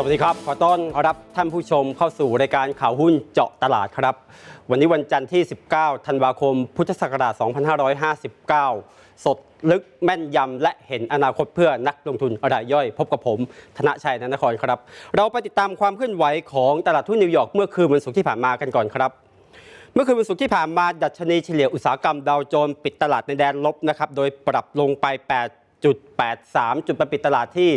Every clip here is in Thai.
สวัสดีครับ ขอต้อนรับท่านผู้ชมเข้าสู่รายการข่าวหุ้นเจาะตลาดครับ วันนี้วันจันทร์ที่ 19 ธันวาคม พุทธศักราช 2559 สดลึกแม่นยำและเห็นอนาคตเพื่อนักลงทุนรายย่อย พบกับผม ธนชัยนนครครับ เราไปติดตามความเคลื่อนไหวของตลาดหุ้นนิวยอร์กเมื่อคืนวันศุกร์ที่ผ่านมากันก่อนครับเมื่อคืนวันศุกร์ที่ผ่านมาดัชนีเฉลี่ยอุตสาหกรรมดาวโจนส์ปิดตลาดในแดนลบนะครับ โดยปรับลงไป 8.83 จุดไปปิดตลาดที่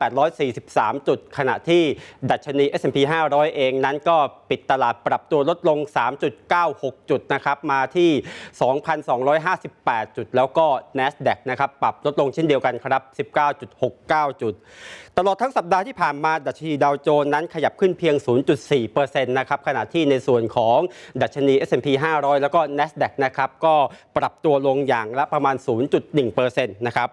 19,843 จุด ขณะที่ดัชนี S&P 500 เองนั้นก็ปิดตลาดปรับตัวลดลง 3.96 จุดนะครับมาที่ 2,258 จุด แล้วก็ NASDAQ นะครับปรับลดลงเช่นเดียวกันครับ 19.69 จุด ตลอดทั้งสัปดาห์ที่ผ่านมาดัชนีดาวโจนส์นั้นขยับขึ้นเพียง 0.4%นะครับขณะที่ในส่วนของดัชนี S&P 500 แล้วก็ NASDAQ นะครับก็ปรับตัวลงอย่างละประมาณ 0.1%นะครับ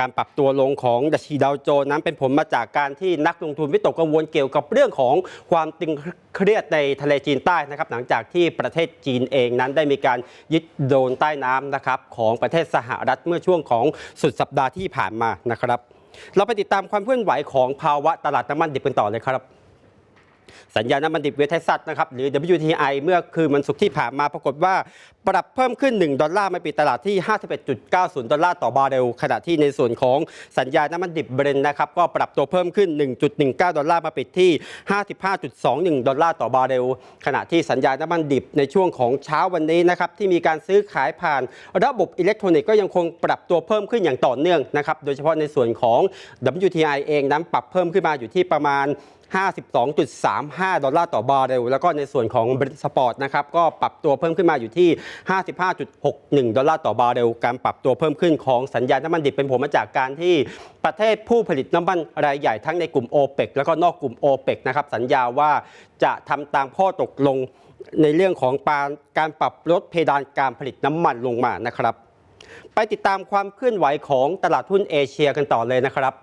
การปรับตัวลงของดัชนีดาวโจนนั้นเป็นผลมาจากการที่นักลงทุนวิตกกังวลเกี่ยวกับเรื่องของความตึงเครียดในทะเลจีนใต้นะครับ หลังจากที่ประเทศจีนเองนั้นได้มีการยึดโดนใต้น้ำนะครับของประเทศสหรัฐเมื่อช่วงของสุดสัปดาห์ที่ผ่านมานะครับ เราไปติดตามความเคลื่อนไหวของภาวะตลาดน้ำมันดิบกันต่อเลยครับ สัญญาณน้ำมันดิบเวทเท็กซัสนะครับหรือ WTI เมื่อคืนวันศุกร์ที่ผ่านมาปรากฏว่าปรับเพิ่มขึ้น 1 ดอลลาร์มาปิดตลาดที่ 51.90 ดอลลาร์ต่อบาร์เรลขณะที่ในส่วนของสัญญาณน้ำมันดิบเบรนนะครับก็ปรับตัวเพิ่มขึ้น 1.19 ดอลลาร์มาปิดที่ 55.21 ดอลลาร์ต่อบาร์เรลขณะที่สัญญาณน้ำมันดิบในช่วงของเช้าวันนี้นะครับที่มีการซื้อขายผ่านระบบอิเล็กทรอนิกส์ก็ยังคงปรับตัวเพิ่มขึ้นอย่างต่อเนื่องนะครับโดยเฉพาะในส่วนของ WTI เองนั้นปรับเพิ่มขึ้นมาอยู่ที่ประมาณ 52.35 ดอลลาร์ต่อบาร์เรลแล้วก็ในส่วนของบริสปอร์ตนะครับก็ปรับตัวเพิ่มขึ้นมาอยู่ที่ 55.61 ดอลลาร์ต่อบาร์เรลการปรับตัวเพิ่มขึ้นของสัญญาณน้ำมันดิบเป็นผลมาจากการที่ประเทศผู้ผลิตน้ำมันรายใหญ่ทั้งในกลุ่ม o p e ปแล้วก็นอกกลุ่ม o p e ปนะครับสัญญาว่าจะทำตามข้อตกลงในเรื่องของการปรับลดเพดานการผลิตน้ำมันลงมานะครับ ไปติดตามความเคลื่อนไหวของตลาดหุ้นเอเชียกันต่อเลยนะครับ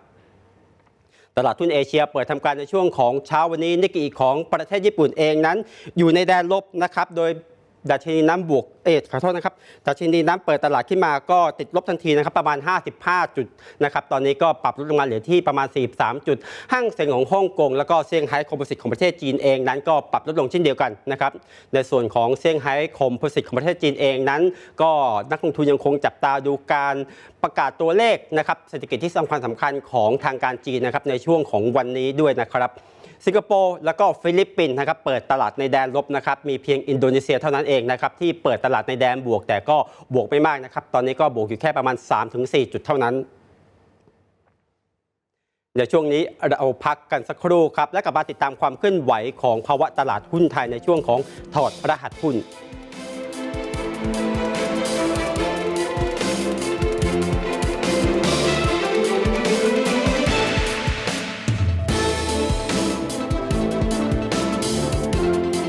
ตลาดทุนเอเชียเปิดทำการในช่วงของเช้าวันนี้นิกเกิของประเทศญี่ปุ่นเองนั้น อยู่ในแดนลบนะครับโดย ดัชนีน้ำบวก เอทขอโทษนะครับ ดัชนีน้ำเปิดตลาดขึ้นมาก็ติดลบทันทีนะครับประมาณ 55 จุดนะครับ ตอนนี้ก็ปรับลดลงมาเหลือที่ประมาณ 43 จุด ห้างเซ็งของฮ่องกง แล้วก็เซี่ยงไฮ้คอมโพสิตของประเทศจีนเองนั้นก็ปรับลดลงเช่นเดียวกันนะครับ ในส่วนของเซี่ยงไฮ้คอมโพสิตของประเทศจีนเองนั้น ก็นักลงทุนยังคงจับตาดูการประกาศตัวเลขนะครับเศรษฐกิจที่สำคัญสำคัญของทางการจีนนะครับในช่วงของวันนี้ด้วยนะครับ สิงคโปร์แล้วก็ฟิลิปปินส์นะครับเปิดตลาดในแดนลบนะครับมีเพียงอินโดนีเซียเท่านั้นเองนะครับที่เปิดตลาดในแดนบวก แต่ก็บวกไม่มากนะครับตอนนี้ก็บวกอยู่แค่ประมาณ 3-4 จุดเท่านั้นเดี๋ยวช่วงนี้เราพักกันสักครู่ครับ และกลับมาติดตามความเคลื่อนไหวของภาวะตลาดหุ้นไทยในช่วงของถอดรหัสหุ้น